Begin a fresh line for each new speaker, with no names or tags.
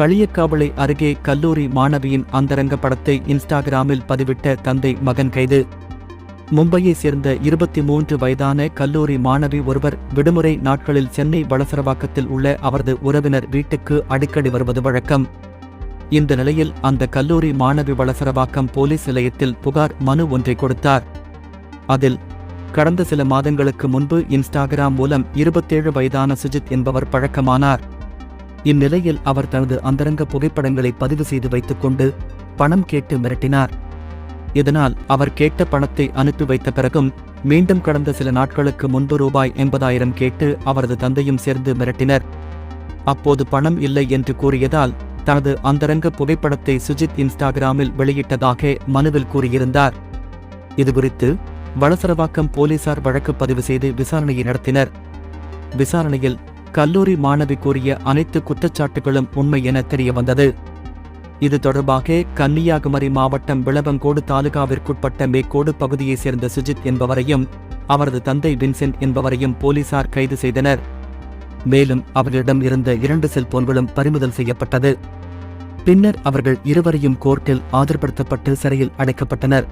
களியக்காவளை அருகே கல்லூரி மாணவியின் அந்தரங்க படத்தை இன்ஸ்டாகிராமில் பதிவிட்ட தந்தை மகன் கைது. மும்பையை சேர்ந்த இருபத்தி மூன்று வயதான கல்லூரி மாணவி ஒருவர் விடுமுறை நாட்களில் சென்னை வளசரவாக்கத்தில் உள்ள அவரது உறவினர் வீட்டுக்கு அடிக்கடி வருவது வழக்கம். இந்த நிலையில் அந்த கல்லூரி மாணவி வளசரவாக்கம் போலீஸ் நிலையத்தில் புகார் மனு ஒன்றை கொடுத்தார். அதில் கடந்த சில மாதங்களுக்கு முன்பு இன்ஸ்டாகிராம் மூலம் இருபத்தேழு வயதான சுஜித் என்பவர் பழக்கமானார். இந்நிலையில் அவர் தனது அந்தரங்க புகைப்படங்களை பதிவு செய்து வைத்துக் கொண்டு பணம் கேட்டு மிரட்டினார். இதனால் அவர் கேட்ட பணத்தை அனுப்பி வைத்த பிறகும் மீண்டும் கடந்த சில நாட்களுக்கு முன்பு ரூபாய் எண்பதாயிரம் கேட்டு அவரது தந்தையும் சேர்ந்து மிரட்டினர். அப்போது பணம் இல்லை என்று கூறியதால் தனது அந்தரங்க புகைப்படத்தை சுஜித் இன்ஸ்டாகிராமில் வெளியிட்டதாக மனுவில் கூறியிருந்தார். இதுகுறித்து வளசரவாக்கம் போலீசார் வழக்கு பதிவு செய்து விசாரணையை நடத்தினர். விசாரணையில் கல்லூரி மாணவி கூறிய அனைத்து குற்றச்சாட்டுகளும் உண்மை என தெரியவந்தது. இது தொடர்பாக கன்னியாகுமரி மாவட்டம் விளவங்கோடு தாலுகாவிற்குட்பட்ட மேக்கோடு பகுதியைச் சேர்ந்த சுஜித் என்பவரையும் அவரது தந்தை வின்சென்ட் என்பவரையும் போலீசார் கைது செய்தனர். மேலும் அவர்களிடம் இருந்த இரண்டு செல்போன்களும் பறிமுதல் செய்யப்பட்டது. பின்னர் அவர்கள் இருவரையும் கோர்ட்டில் ஆஜர்படுத்தப்பட்டு சிறையில் அடைக்கப்பட்டனர்.